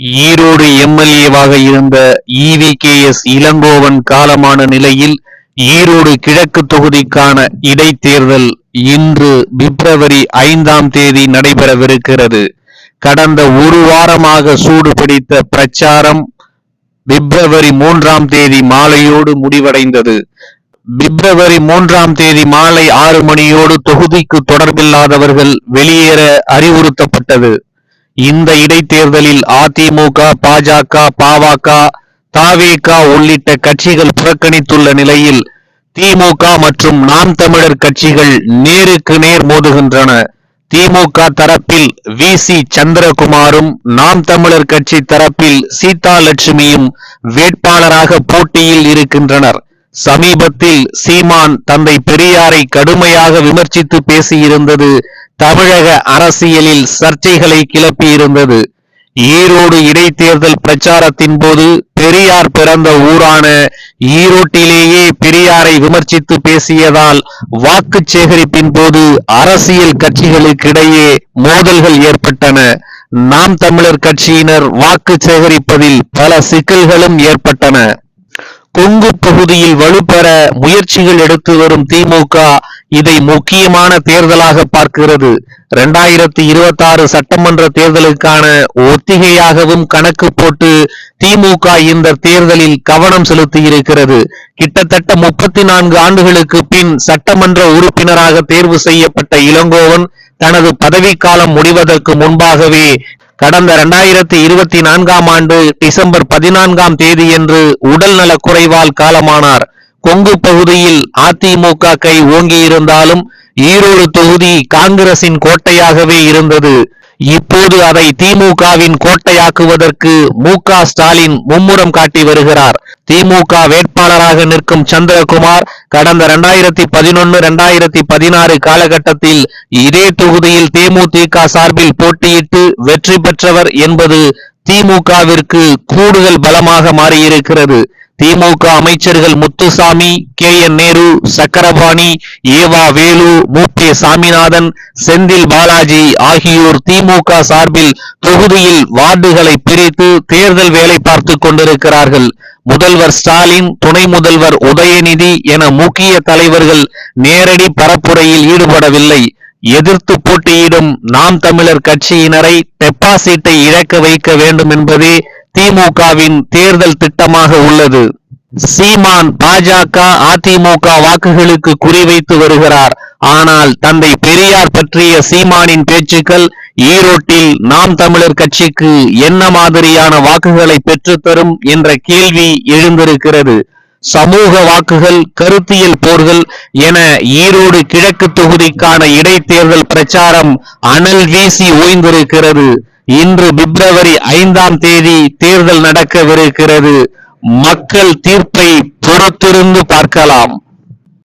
ஈரோடு எம்எல்ஏவாக இருந்த E V K S Elangovan காலமான நிலையில் ஈரோடு கிழக்கு தொகுதிக்கான இடைத்தேர்தல் இன்று பிப்ரவரி ஐந்தாம் தேதி நடைபெறவிருக்கிறது. கடந்த ஒரு வாரமாக சூடு பிடித்த பிரச்சாரம் பிப்ரவரி மூன்றாம் தேதி மாலையோடு முடிவடைந்தது. பிப்ரவரி மூன்றாம் தேதி மாலை ஆறு மணியோடு தொகுதிக்கு தொடர்பில்லாதவர்கள் வெளியேற அறிவுறுத்தப்பட்டது. இந்த இடைத்தேர்தலில் அதிமுக பாஜக பாவக தாவேக உள்ளிட்ட கட்சிகள் புறக்கணித்துள்ள நிலையில் திமுக மற்றும் நாம் தமிழர் கட்சிகள் நேருக்கு நேர் மோதுகின்றன. திமுக தரப்பில் வி. சி. சந்திரகுமாரும் நாம் தமிழர் கட்சி தரப்பில் சீதா லட்சுமியும் வேட்பாளராக போட்டியில் இருக்கின்றனர். சமீபத்தில் சீமான் தந்தை பெரியாரை கடுமையாக விமர்சித்து பேசியிருந்தது தமிழக அரசியலில் சர்ச்சைகளை கிளப்பியிருந்தது ஈரோடு இடைத்தேர்தல் பிரச்சாரத்தின் போது பெரியார் பிறந்த ஊரான ஈரோட்டிலேயே பெரியாரை விமர்சித்து பேசியதால் வாக்கு சேகரிப்பின் போது அரசியல் கட்சிகளுக்கிடையே மோதல்கள் ஏற்பட்டன. நாம் தமிழர் கட்சியினர் வாக்கு சேகரிப்பதில் பல சிக்கல்களும் ஏற்பட்டன. கொங்கு பகுதியில் வலுப்பெற முயற்சிகள் எடுத்து வரும் திமுக இதை முக்கியமான தேர்தலாக பார்க்கிறது. இரண்டாயிரத்தி இருபத்தி ஆறு சட்டமன்ற தேர்தலுக்கான ஒத்திகையாகவும் கணக்கு போட்டு திமுக இந்த தேர்தலில் கவனம் செலுத்தி இருக்கிறது கிட்டத்தட்ட முப்பத்தி நான்கு ஆண்டுகளுக்கு பின் சட்டமன்ற உறுப்பினராக தேர்வு செய்யப்பட்ட இளங்கோவன் தனது பதவிக்காலம் முடிவதற்கு முன்பாகவே கடந்த இரண்டாயிரத்தி இருபத்தி நான்காம் ஆண்டு டிசம்பர் பதினான்காம் தேதியன்று உடல் நலக் குறைவால் காலமானார். கொங்கு பகுதியில் அதிமுக கை ஓங்கியிருந்தாலும் ஈரோடு தொகுதி காங்கிரசின் கோட்டையாகவே இருந்தது. இப்போது அதை திமுகவின் கோட்டையாக்குவதற்கு மு க ஸ்டாலின் மும்முரம் காட்டி வருகிறார். திமுக வேட்பாளராக நிற்கும் சந்திரகுமார் கடந்த இரண்டாயிரத்தி பதினொன்னு இரண்டாயிரத்தி பதினாறு காலகட்டத்தில் இதே தொகுதியில் தேமுதிக சார்பில் போட்டியிட்டு வெற்றி பெற்றவர் என்பது திமுகவிற்கு கூடுதல் பலமாக மாறியிருக்கிறது. திமுக அமைச்சர்கள் முத்துசாமி கே. என். நேரு சக்கரபாணி ஏவா வேலு மு. சாமிநாதன் செந்தில் பாலாஜி ஆகியோர் திமுக சார்பில் தொகுதியில் வார்டுகளை பிரித்து தேர்தல் வேலை பார்த்து கொண்டிருக்கிறார்கள். முதல்வர் ஸ்டாலின் துணை முதல்வர் உதயநிதி என முக்கிய தலைவர்கள் நேரடி பரப்புரையில் ஈடுபடவில்லை. எதிர்த்து போட்டியிடும் நாம் தமிழர் கட்சியினரை டெபாசிட்டை இழக்க வைக்க வேண்டும் என்பதே திமுகவின் தேர்தல் திட்டமாக உள்ளது. சீமான் பாஜக அதிமுக வாக்குகளுக்கு குறிவைத்து வருகிறார். ஆனால் தந்தை பெரியார் பற்றிய சீமானின் பேச்சுக்கள் ஈரோட்டில் நாம் தமிழர் கட்சிக்கு என்ன மாதிரியான வாக்குகளை பெற்றுத்தரும் என்ற கேள்வி எழுந்திருக்கிறது. சமூக வாக்குகள் கருத்தியல் போர்கள் என ஈரோடு கிழக்கு தொகுதிக்கான இடைத்தேர்தல் பிரச்சாரம் அனல் வீசி ஓய்ந்திருக்கிறது. இன்று பிப்ரவரி ஐந்தாம் தேதி தேர்தல் நடக்கவிருக்கிறது. மக்கள் தீர்ப்பை பொறுத்திருந்து பார்க்கலாம்.